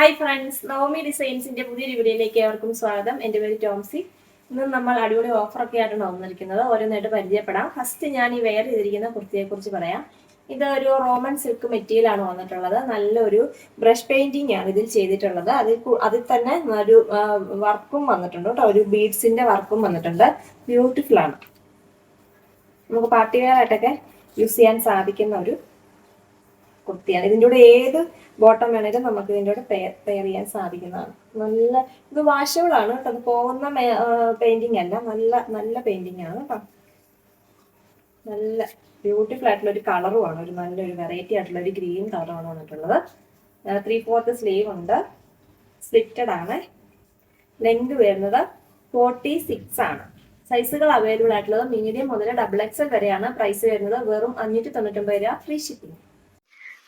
Hi friends Navami ഡിസൈൻസിന്റെ പുതിയൊരു വീഡിയോയിലേക്ക് ഏവർക്കും സ്വാഗതം. എന്റെ പേര് ടോംസി. ഇന്ന് നമ്മൾ അടിപൊളി ഓഫറൊക്കെ ആയിട്ടാണ് വന്നിരിക്കുന്നത്. ഓരോന്നായിട്ട് പരിചയപ്പെടാം. ഫസ്റ്റ് ഞാൻ ഈ വെയർ ചെയ്തിരിക്കുന്ന കുർത്തിയെ കുറിച്ച് പറയാം. ഇത് ഒരു റോമൻ സിൽക്ക് മെറ്റീരിയൽ ആണ് വന്നിട്ടുള്ളത്. നല്ലൊരു ബ്രഷ് പെയിന്റിംഗ് ആണ് ഇതിൽ ചെയ്തിട്ടുള്ളത്. അതിൽ അതിൽ തന്നെ ഒരു വർക്കും വന്നിട്ടുണ്ട് കേട്ടോ. ഒരു ബീഡ്സിന്റെ വർക്കും വന്നിട്ടുണ്ട്. ബ്യൂട്ടിഫുൾ ആണ്. നമുക്ക് പാർട്ടി വെയർ ആയിട്ടൊക്കെ യൂസ് ചെയ്യാൻ സാധിക്കുന്ന ഒരു കുർത്തിയാണ്. ഇതിന്റെ കൂടെ ഏത് ബോട്ടം വേണേലും നമുക്ക് ഇതിന്റെ കൂടെ പെയർ ചെയ്യാൻ സാധിക്കുന്നതാണ്. നല്ല ഇത് വാഷബിൾ ആണ് അത് പോകുന്ന പെയിന്റിംഗ് അല്ല. നല്ല നല്ല പെയിന്റിംഗ് ആണ് കേട്ടോ. നല്ല ബ്യൂട്ടിഫുൾ ആയിട്ടുള്ള ഒരു കളറുമാണ് ഒരു നല്ലൊരു വെറൈറ്റി ആയിട്ടുള്ള ഒരു ഗ്രീൻ കളറാണ് വന്നിട്ടുള്ളത്. ത്രീ ഫോർത്ത് സ്ലീവ് ഉണ്ട്. സ്ലിറ്റഡ് ആണ്. ലെങ്ത് വരുന്നത് ഫോർട്ടി സിക്സ് ആണ്. സൈസുകൾ അവൈലബിൾ ആയിട്ടുള്ളത് മീഡിയം മുതൽ ഡബിൾ എക്സൽ വരെയാണ്. പ്രൈസ് വരുന്നത് വെറും അഞ്ഞൂറ്റി തൊണ്ണൂറ്റൊമ്പത് രൂപ ഫ്രീ ഷിപ്പിംഗ്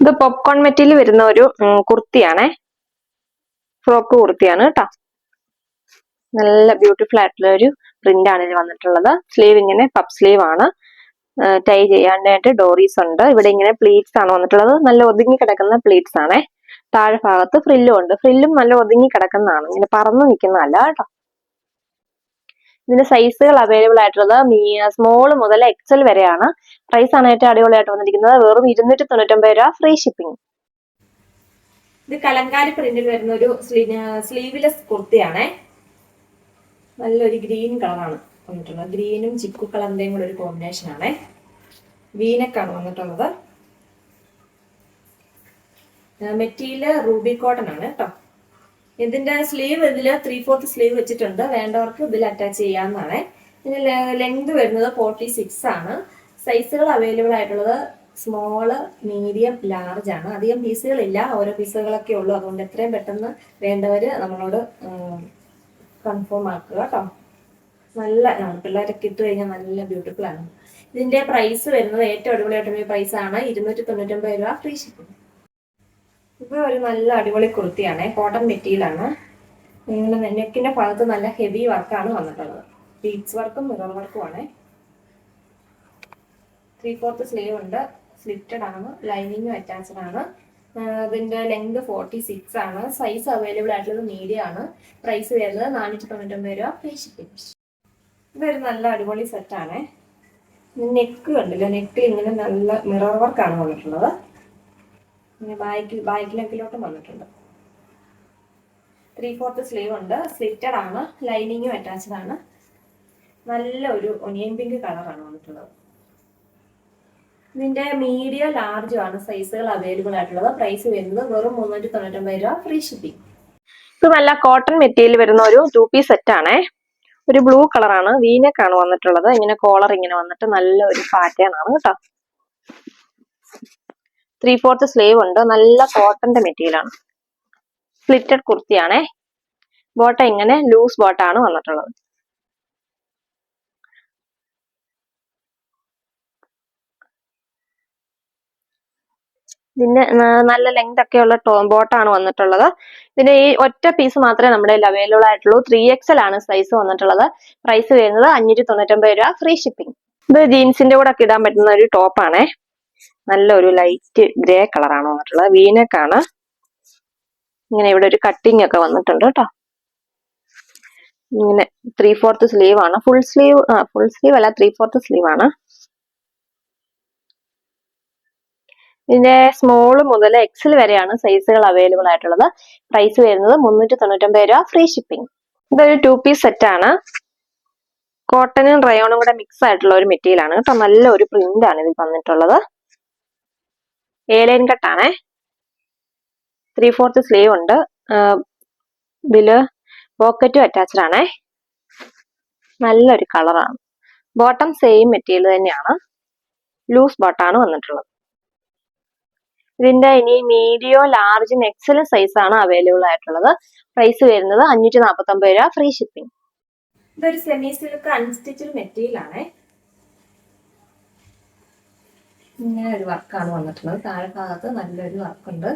ഇത് പോപ്കോൺ മെറ്റീരിയൽ വരുന്ന ഒരു കുർത്തിയാണേ. ഫ്രോക്ക് കുർത്തിയാണ് കേട്ടോ നല്ല ബ്യൂട്ടിഫുൾ ആയിട്ടുള്ള ഒരു പ്രിന്റ് ആണ് ഇതിൽ വന്നിട്ടുള്ളത്. സ്ലീവ് ഇങ്ങനെ പപ്പ് സ്ലീവ് ആണ്. ടൈ ചെയ്യാനായിട്ട് ഡോറീസ് ഉണ്ട്. ഇവിടെ ഇങ്ങനെ പ്ലീറ്റ്സ് ആണ് വന്നിട്ടുള്ളത്. നല്ല ഒതുങ്ങി കിടക്കുന്ന പ്ലീറ്റ്സ് ആണേ. താഴെ ഭാഗത്ത് ഫ്രില്ലും ഉണ്ട്. ഫ്രില്ലും നല്ല ഒതുങ്ങി കിടക്കുന്നതാണ്. ഇങ്ങനെ പറന്നു നിൽക്കുന്നതല്ല കേട്ടോ ഇതിന്റെ സൈസുകൾ അവൈലബിൾ ആയിട്ടുള്ളത് സ്മോൾ മുതൽ എക്സൽ വരെയാണ്. പ്രൈസ് ആണ് ഏറ്റവും അടിപൊളിയായിട്ട് വന്നിരിക്കുന്നത്. വെറും ഇരുന്നൂറ്റി തൊണ്ണൂറ്റൊമ്പത് രൂപ ഫ്രീ ഷിപ്പിംഗ് ഇത് കലങ്കാരി പ്രിന്റിൽ വരുന്ന ഒരു സ്ലീവ്ലെസ് കുർത്തിയാണേ. നല്ലൊരു ഗ്രീൻ കളറാണ് വന്നിട്ടുള്ളത്. ഗ്രീനും ചിക്കു കളറിന്റെയും കൂടെ ഒരു കോമ്പിനേഷൻ ആണേ. വീനക്കാണ് വന്നിട്ടുള്ളത്. മെറ്റീരിയൽ റൂബി കോട്ടൺ ആണ് കേട്ടോ ഇതിന്റെ സ്ലീവ് ഇതിൽ ത്രീ ഫോർത്ത് സ്ലീവ് വെച്ചിട്ടുണ്ട്. വേണ്ടവർക്ക് ഇതിൽ അറ്റാച്ച് ചെയ്യാവുന്നതാണ്. ഇതിന് ലെങ്ത് വരുന്നത് ഫോർട്ടി സിക്സ് ആണ്. സൈസുകൾ അവൈലബിൾ ആയിട്ടുള്ളത് സ്മോൾ മീഡിയം ലാർജ് ആണ്. അധികം പീസുകളില്ല ഓരോ പീസുകളൊക്കെ ഉള്ളൂ. അതുകൊണ്ട് എത്രയും പെട്ടെന്ന് വേണ്ടവർ നമ്മളോട് കൺഫേം ആക്കുക കേട്ടോ നല്ല പിള്ളേരൊക്കെ ഇട്ട് കഴിഞ്ഞാൽ നല്ല ബ്യൂട്ടിഫുൾ ആണ്. ഇതിന്റെ പ്രൈസ് വരുന്നത് ഏറ്റവും അടിപൊളിയായിട്ടുള്ള പ്രൈസ് ആണ്. ഇരുന്നൂറ്റി തൊണ്ണൂറ്റൊമ്പത് രൂപ ഫ്രീ ഷിപ്പിംഗ് ഇത് ഒരു നല്ല അടിപൊളി കുർത്തിയാണ്. കോട്ടൺ മെറ്റീരിയലാണ്. നിങ്ങളുടെ നെക്കിന്റെ ഭാഗത്ത് നല്ല ഹെവി വർക്കാണ് വന്നിട്ടുള്ളത്. ബീഡ്സ് വർക്കും മിറർ വർക്കും ആണ്. ത്രീ ഫോർത്ത് സ്ലീവ് ഉണ്ട്. സ്ലിറ്റഡ് ആണ്. ലൈനിങ്ങും അറ്റാച്ച്ഡ് ആണ്. ഇതിന്റെ ലെങ്ത് ഫോർട്ടി സിക്സ് ആണ്. സൈസ് അവൈലബിൾ ആയിട്ടുള്ളത് മീഡിയം ആണ്. പ്രൈസ് വരുന്നത് നാനൂറ്റി തൊണ്ണൂറ്റൊമ്പത് രൂപ. ഇതൊരു നല്ല അടിപൊളി സെറ്റാണ് നെക്ക് കണ്ടില്ല? നെക്കിൽ ഇങ്ങനെ നല്ല മിറർ വർക്കാണ് വന്നിട്ടുള്ളത്. പിന്നെ ബാഗിൽ ബാക്ക് ലെക്കിലോട്ടും വന്നിട്ടുണ്ട്. ത്രീ ഫോർത്ത് സ്ലീവ് ഉണ്ട്. സ്ലിറ്റഡ് ആണ്. ലൈനിങ്ങും അറ്റാച്ച്ഡ് ആണ്. നല്ല ഒരു ഒനിയൻ പിങ്ക് കളറാണ് വന്നിട്ടുള്ളത്. ഇതിന്റെ മീഡിയം ലാർജും ആണ്. സൈസുകൾ അവൈലബിൾ ആയിട്ടുള്ളത്. പ്രൈസ് വരുന്നത് വെറും മുന്നൂറ്റി തൊണ്ണൂറ്റൊമ്പത് രൂപ ഫ്രീ ഷിപ്പിംഗ് ഇത് നല്ല കോട്ടൺ മെറ്റീരിയൽ വരുന്ന ഒരു ടു പീസ് സെറ്റ് ആണേ. ഒരു ബ്ലൂ കളറാണ് ആണ്. വന്നിട്ടുള്ളത്. ഇങ്ങനെ കോളർ ഇങ്ങനെ വന്നിട്ട് നല്ല ഒരു പാറ്റേൺ ആണ് കേട്ടോ. ത്രീ ഫോർത്ത് സ്ലീവ് ഉണ്ട്. നല്ല കോട്ടന്റെ മെറ്റീരിയൽ ആണ് സ്പ്ലിറ്റഡ് കുർത്തിയാണേ. ബോട്ട ഇങ്ങനെ ലൂസ് ബോട്ടാണ് വന്നിട്ടുള്ളത്. ഇതിന്റെ നല്ല ലെങ്ത് ഒക്കെ ഉള്ള ബോട്ടാണ് വന്നിട്ടുള്ളത്. ഇതിന്റെ ഈ ഒറ്റ പീസ് മാത്രമേ നമ്മുടെ അവൈലബിൾ ആയിട്ടുള്ളൂ. ത്രീ എക്സൽ ആണ് സൈസ് വന്നിട്ടുള്ളത്. പ്രൈസ് വരുന്നത് അഞ്ഞൂറ്റി തൊണ്ണൂറ്റൊമ്പത് രൂപ. ഫ്രീ ഷിപ്പിംഗ് ഇത് ജീൻസിന്റെ കൂടെ ഒക്കെ ഇടാൻ പറ്റുന്ന ഒരു ടോപ്പാണേ നല്ലൊരു ലൈറ്റ് ഗ്രേ കളറാണ് വന്നിട്ടുള്ളത് വീനക്കാണ്. ഇങ്ങനെ ഇവിടെ ഒരു കട്ടിങ് ഒക്കെ വന്നിട്ടുണ്ട് കേട്ടോ. ഇങ്ങനെ ത്രീ ഫോർത്ത് സ്ലീവ് ആണ് ഫുൾ സ്ലീവ് ഫുൾ സ്ലീവ് അല്ല ത്രീ ഫോർത്ത് സ്ലീവ് ആണ്. ഇതിന്റെ സ്മോൾ മുതൽ എക്സൽ വരെയാണ് സൈസുകൾ അവൈലബിൾ ആയിട്ടുള്ളത്. പ്രൈസ് വരുന്നത് മുന്നൂറ്റി തൊണ്ണൂറ്റൊമ്പത് രൂപ ഫ്രീ ഷിപ്പിംഗ് ഇതൊരു ടു പീസ് സെറ്റ് ആണ് കോട്ടനും റയോണും കൂടെ മിക്സ് ആയിട്ടുള്ള ഒരു മെറ്റീരിയൽ ആണ്. കേട്ടോ നല്ല ഒരു പ്രിന്റ് ആണ് ഇതിൽ വന്നിട്ടുള്ളത്. ഏലൈൻ കട്ടാണേ. ത്രീ ഫോർത്ത് സ്ലീവ് ഉണ്ട് ബിൽ പോക്കറ്റും അറ്റാച്ച്ഡ് ആണേ. നല്ലൊരു കളറാണ് ബോട്ടം സെയിം മെറ്റീരിയൽ തന്നെയാണ്. ലൂസ് ബോട്ടാണ് വന്നിട്ടുള്ളത്. ഇതിന്റെ ഇനി മീഡിയോ ലാർജും എക്സലും സൈസ് ആണ് അവൈലബിൾ ആയിട്ടുള്ളത്. പ്രൈസ് വരുന്നത് അഞ്ഞൂറ്റി നാൽപ്പത്തി ഒമ്പത് രൂപ ഫ്രീ ഷിപ്പിംഗ് ഇതൊരു സെമി സിൽക്ക് അൺസ്റ്റിച്ചഡ് മെറ്റീരിയൽ ആണ്. ഇങ്ങനെ ഒരു വർക്കാണ് വന്നിട്ടുള്ളത്. താഴെ ഭാഗത്ത് നല്ലൊരു വർക്കുണ്ട്.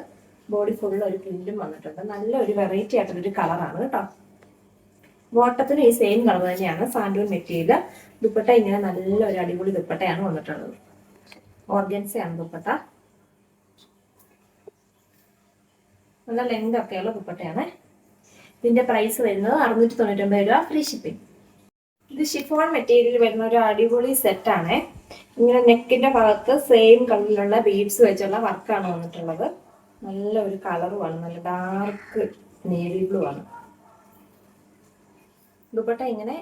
ബോഡി ഫുള്ള് ഒരു പ്രിന്റും വന്നിട്ടുണ്ട്. നല്ലൊരു വെറൈറ്റി ആയിട്ടുള്ളൊരു കളറാണ് കേട്ടോ. ബോട്ടത്തിന് ഈ സെയിം കളർ തന്നെയാണ്. സാൻഡൂൺ മെറ്റീരിയൽ. ദുപ്പട്ട ഇങ്ങനെ നല്ലൊരു അടിപൊളി ദുപ്പട്ടയാണ് വന്നിട്ടുള്ളത്. ഓർഗൻസയാണ് ദുപ്പട്ട. നല്ല ലെങ്ത് ഒക്കെയുള്ള ദുപ്പട്ടയാണ്. ഇതിന്റെ പ്രൈസ് വരുന്നത് അറുന്നൂറ്റി തൊണ്ണൂറ്റൊമ്പത് രൂപ ഫ്രീ ഷിപ്പിംഗ് ഇത് ഷിഫോൺ മെറ്റീരിയൽ വരുന്ന ഒരു അടിപൊളി സെറ്റാണ് ഇങ്ങനെ നെക്കിന്റെ ഭാഗത്ത് സെയിം കളറിലുള്ള ബീഡ്സ് വെച്ചുള്ള വർക്കാണ് വന്നിട്ടുള്ളത്. നല്ല ഒരു കളറുമാണ് നല്ല ഡാർക്ക് നേവി ബ്ലൂ ആണ്. ദുപ്പട്ട ഇങ്ങനെ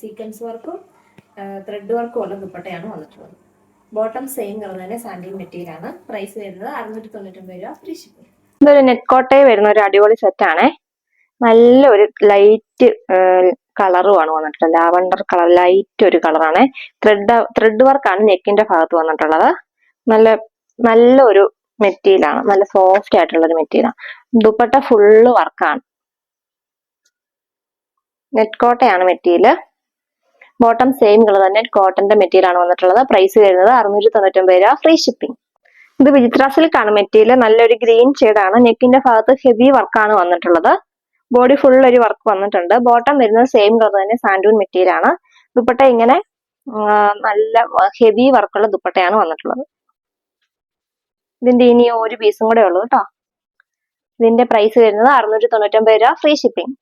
സീക്വൻസ് വർക്കും ത്രെഡ് വർക്കും ഉള്ള ദുപ്പട്ടയാണ് വന്നിട്ടുള്ളത്. ബോട്ടം സെയിം കളർ തന്നെ സാൻഡിൽ മെറ്റീരിയൽ ആണ്. പ്രൈസ് വരുന്നത് അറുന്നൂറ്റി തൊണ്ണൂറ്റൊമ്പത് രൂപ ഫ്രീ ഷിപ്പിംഗ് ഇതൊരു നെറ്റ് വരുന്ന ഒരു അടിപൊളി സെറ്റാണേ നല്ല ഒരു ലൈറ്റ് കളറുമാണ് വന്നിട്ടുള്ളത്. ലാവണ്ടർ കളർ ലൈറ്റ് ഒരു കളറാണ് ത്രെഡ് ത്രെഡ് വർക്കാണ് നെക്കിന്റെ ഭാഗത്ത് വന്നിട്ടുള്ളത്. നല്ല നല്ല ഒരു മെറ്റീരിയലാണ് നല്ല സോഫ്റ്റ് ആയിട്ടുള്ള ഒരു മെറ്റീരിയലാണ് ദുപ്പട്ട ഫുള്ള് വർക്കാണ് നെറ്റ് കോട്ടയാണ് മെറ്റീരിയൽ ബോട്ടം സെയിം കളർ തന്നെ കോട്ടന്റെ മെറ്റീരിയൽ ആണ് വന്നിട്ടുള്ളത്. പ്രൈസ് വരുന്നത് അറുന്നൂറ്റി തൊണ്ണൂറ്റൊമ്പത് രൂപ ഫ്രീ ഷിപ്പിംഗ് ഇത് വിചിത്ര സിൽക്കാണ് മെറ്റീരിയൽ നല്ലൊരു ഗ്രീൻ ആണ്. നെക്കിന്റെ ഭാഗത്ത് ഹെവി വർക്കാണ് വന്നിട്ടുള്ളത്. ബോഡി ഫുൾ ഒരു വർക്ക് വന്നിട്ടുണ്ട്. ബോട്ടം വരുന്നത് സെയിം കളർ തന്നെ സാൻഡൂൺ മെറ്റീരിയൽ ആണ്. ദുപ്പട്ട ഇങ്ങനെ നല്ല ഹെവി വർക്കുള്ള ദുപ്പട്ടയാണ് വന്നിട്ടുള്ളത്. ഇതിന്റെ ഇനി ഒരു പീസും കൂടെ ഉള്ളൂ കേട്ടോ. ഇതിന്റെ പ്രൈസ് വരുന്നത് അറുന്നൂറ്റി തൊണ്ണൂറ്റൊമ്പത് രൂപ ഫ്രീ ഷിപ്പിംഗ്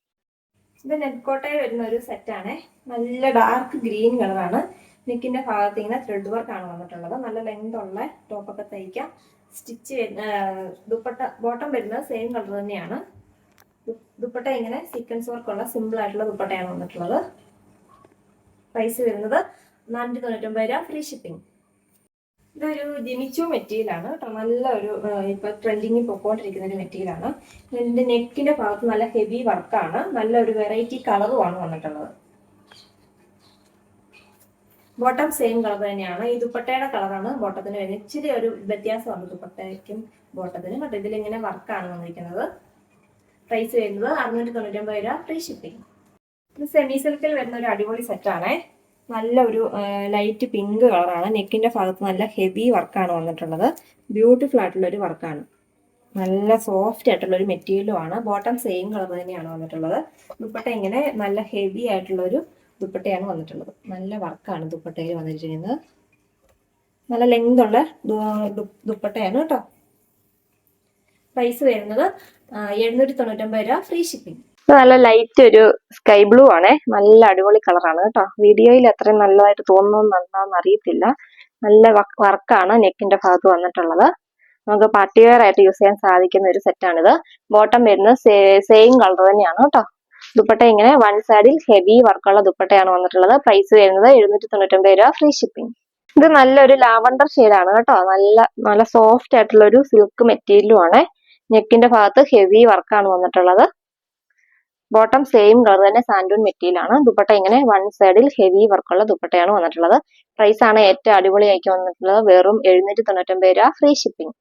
ഇത് നെറ്റ് കോട്ടയിൽ വരുന്ന ഒരു സെറ്റാണ് നല്ല ഡാർക്ക് ഗ്രീൻ കളറാണ് നെക്കിന്റെ ഭാഗത്ത് ഇങ്ങനെ ത്രെഡ് വർക്ക് ആണ് വന്നിട്ടുള്ളത്. നല്ല ലെങ്ത് ഉള്ള ടോപ്പൊക്കെ തയ്ക്കാം. സ്റ്റിച്ച് ദുപ്പട്ട ബോട്ടം വരുന്നത് സെയിം കളർ തന്നെയാണ്. ദുപ്പട്ട ഇങ്ങനെ സീക്വൻസ് വർക്കുള്ള സിമ്പിൾ ആയിട്ടുള്ള ദുപ്പട്ടയാണ് വന്നിട്ടുള്ളത്. പ്രൈസ് വരുന്നത് നാനൂറ്റി തൊണ്ണൂറ്റൊമ്പത് രൂപ ഫ്രീ ഷിപ്പിംഗ് ഇതൊരു ജനിച്ചു മെറ്റീരിയൽ ആണ് കേട്ടോ. നല്ല ഒരു ഇപ്പൊ ട്രെൻഡിങ്ങിൽ പൊക്കോണ്ടിരിക്കുന്ന ഒരു മെറ്റീരിയൽ ആണ്. ഇതിന്റെ നെക്കിന്റെ ഭാഗത്ത് നല്ല ഹെവി വർക്കാണ് നല്ല ഒരു വെറൈറ്റി കളറുമാണ് വന്നിട്ടുള്ളത്. ബോട്ടം സെയിം കളർ തന്നെയാണ്. ഈ ദുപ്പട്ടയുടെ കളറാണ് ബോട്ടത്തിന് വരുന്നത്. ഇച്ചിരി ഒരു വ്യത്യാസമാണ് ദുപ്പട്ടയ്ക്കും ബോട്ടത്തിനും കേട്ടോ ഇതിലിങ്ങനെ വർക്കാണ് വന്നിരിക്കുന്നത്. പ്രൈസ് വരുന്നത് അറുന്നൂറ്റി തൊണ്ണൂറ്റൊമ്പത് രൂപ ഫ്രീ ഷിപ്പിംഗ് ഇത് സെമി സിൽക്കിൽ വരുന്ന ഒരു അടിപൊളി സെറ്റാണ് നല്ല ഒരു ലൈറ്റ് പിങ്ക് കളറാണ് നെക്കിന്റെ ഭാഗത്ത് നല്ല ഹെവി വർക്കാണ് വന്നിട്ടുള്ളത്. ബ്യൂട്ടിഫുൾ ആയിട്ടുള്ള ഒരു വർക്കാണ് നല്ല സോഫ്റ്റ് ആയിട്ടുള്ള ഒരു മെറ്റീരിയലും ആണ്. ബോട്ടം സെയിം കളർ തന്നെയാണ് വന്നിട്ടുള്ളത്. ദുപ്പട്ട ഇങ്ങനെ നല്ല ഹെവി ആയിട്ടുള്ള ഒരു ദുപ്പട്ടയാണ് വന്നിട്ടുള്ളത്. നല്ല വർക്കാണ് ദുപ്പട്ടയിൽ വന്നിരിക്കുന്നത്. നല്ല ലെങ്ത് ഉള്ള ദുപ്പട്ടയാണ് കേട്ടോ. പ്രൈസ് വരുന്നത് എഴുന്നൂറ്റി തൊണ്ണൂറ്റൊമ്പത് രൂപ ഫ്രീ ഷിപ്പിംഗ് നല്ല ലൈറ്റ് ഒരു സ്കൈ ബ്ലൂ ആണ്. നല്ല അടിപൊളി കളറാണ് കേട്ടോ. വീഡിയോയിൽ അത്രയും നല്ലതായിട്ട് തോന്നുന്നു അറിയത്തില്ല. നല്ല വർക്കാണ് നെക്കിന്റെ ഭാഗത്ത് വന്നിട്ടുള്ളത്. നമുക്ക് പാർട്ടി വെയർ ആയിട്ട് യൂസ് ചെയ്യാൻ സാധിക്കുന്ന ഒരു സെറ്റാണിത് ബോട്ടം വരുന്നത് സെയിം കളർ തന്നെയാണ് കേട്ടോ. ദുപ്പട്ട ഇങ്ങനെ വൺ സൈഡിൽ ഹെവി വർക്കുള്ള ദുപ്പട്ടയാണ് വന്നിട്ടുള്ളത്. പ്രൈസ് വരുന്നത് എഴുന്നൂറ്റി തൊണ്ണൂറ്റൊമ്പത് രൂപ ഫ്രീ ഷിപ്പിംഗ് ഇത് നല്ലൊരു ലാവണ്ടർ ഷെയ്ഡാണ് കേട്ടോ. നല്ല നല്ല സോഫ്റ്റ് ആയിട്ടുള്ള ഒരു സിൽക്ക് മെറ്റീരിയലും ആണ്. നെക്കിന്റെ ഭാഗത്ത് ഹെവി വർക്കാണ് വന്നിട്ടുള്ളത്. ബോട്ടം സെയിം കളർ തന്നെ സാൻഡൂൺ മെറ്റീരിയൽ ആണ് ദുപ്പട്ട ഇങ്ങനെ വൺ സൈഡിൽ ഹെവി വർക്കുള്ള ദുപ്പട്ടയാണ് വന്നിട്ടുള്ളത്. പ്രൈസ് ആണ് ഏറ്റവും അടിപൊളിയാക്കി വന്നിട്ടുള്ളത്. വെറും എഴുന്നൂറ്റി തൊണ്ണൂറ്റൊമ്പത് രൂപ ഫ്രീ ഷിപ്പിംഗ്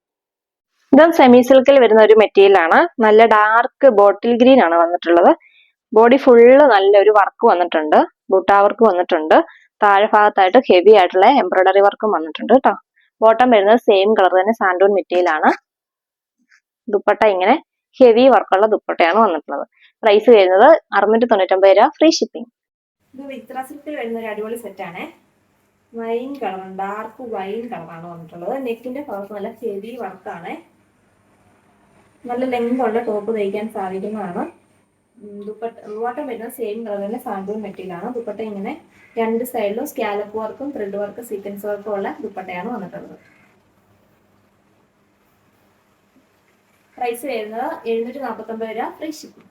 ഇതും സെമി സിൽക്കിൽ വരുന്ന ഒരു മെറ്റീരിയൽ ആണ്. നല്ല ഡാർക്ക് ബോട്ടിൽ ഗ്രീൻ ആണ് വന്നിട്ടുള്ളത്. ബോഡി ഫുള്ള് നല്ലൊരു വർക്ക് വന്നിട്ടുണ്ട്. ബുട്ടാ വർക്ക് വന്നിട്ടുണ്ട്. താഴെ ഭാഗത്തായിട്ട് ഹെവി ആയിട്ടുള്ള എംബ്രോയിഡറി വർക്കും വന്നിട്ടുണ്ട് കേട്ടോ ബോട്ടം വരുന്നത് സെയിം കളർ തന്നെ സാൻഡൂൺ മെറ്റീരിയൽ ആണ്. ദുപ്പട്ട ഇങ്ങനെ ഹെവി വർക്കുള്ള ദുപ്പട്ടയാണ് വന്നിട്ടുള്ളത്. പ്രൈസ് വരുന്നത് അറുന്നൂറ്റി തൊണ്ണൂറ്റൊമ്പത് രൂപ ഫ്രീ ഷിപ്പിംഗ് ഇത് വിത്ര സിൽക്കിൽ വരുന്ന ഒരു അടിപൊളി സെറ്റാണ് വൈൻ കളർ ഡാർക്ക് വൈൻ കളറാണ് വന്നിട്ടുള്ളത്. നെക്കിന്റെ ഭാഗത്ത് നല്ല ഹെവി വർക്കാണ് നല്ല ലെങ്ത് ഉള്ള ടോപ്പ് തയ്ക്കാൻ സാധിക്കുന്നതാണ്. ദുപ്പട്ട ബോട്ടം വരുന്നത് സെയിം കളർ തന്നെ സാൻഡൂൺ മെറ്റീരിയലാണ് ദുപ്പട്ട ഇങ്ങനെ രണ്ട് സൈഡിലും സ്കാലപ്പ് വർക്കും ത്രെഡ് വർക്ക് സീക്വൻസ് വർക്കും ഉള്ള ദുപ്പട്ടയാണ് വന്നിട്ടുള്ളത്. പ്രൈസ് വരുന്നത് എഴുന്നൂറ്റി നാൽപ്പത്തൊമ്പത് രൂപ ഫ്രീ ഷിപ്പിംഗ്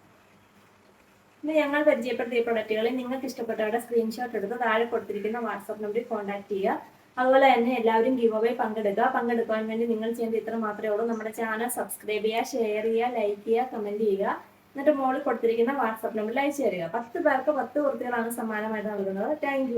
ഇന്ന് ഞങ്ങൾ പരിചയപ്പെടുത്തിയ പ്രൊഡക്റ്റുകളിൽ നിങ്ങൾക്ക് ഇഷ്ടപ്പെട്ടവരുടെ സ്ക്രീൻഷോട്ട് എടുത്ത് താഴെ കൊടുത്തിരിക്കുന്ന വാട്സാപ്പ് നമ്പറിൽ കോൺടാക്ട് ചെയ്യുക. അതുപോലെ തന്നെ എല്ലാവരും ഗീവ് അവേ പങ്കെടുക്കുക. പങ്കെടുക്കാൻ വേണ്ടി നിങ്ങൾ ചെയ്യേണ്ട ഇത്ര മാത്രമേ ഉള്ളൂ. നമ്മുടെ ചാനൽ സബ്സ്ക്രൈബ് ചെയ്യുക ഷെയർ ചെയ്യുക ലൈക്ക് ചെയ്യുക കമന്റ് ചെയ്യുക. എന്നിട്ട് മുകളിൽ കൊടുത്തിരിക്കുന്ന വാട്സാപ്പ് നമ്പറിൽ അയച്ചു തരിക. പത്ത് പേർക്ക് പത്ത് കുർത്തികളാണ് സമ്മാനമായിട്ട് നൽകുന്നത്. താങ്ക്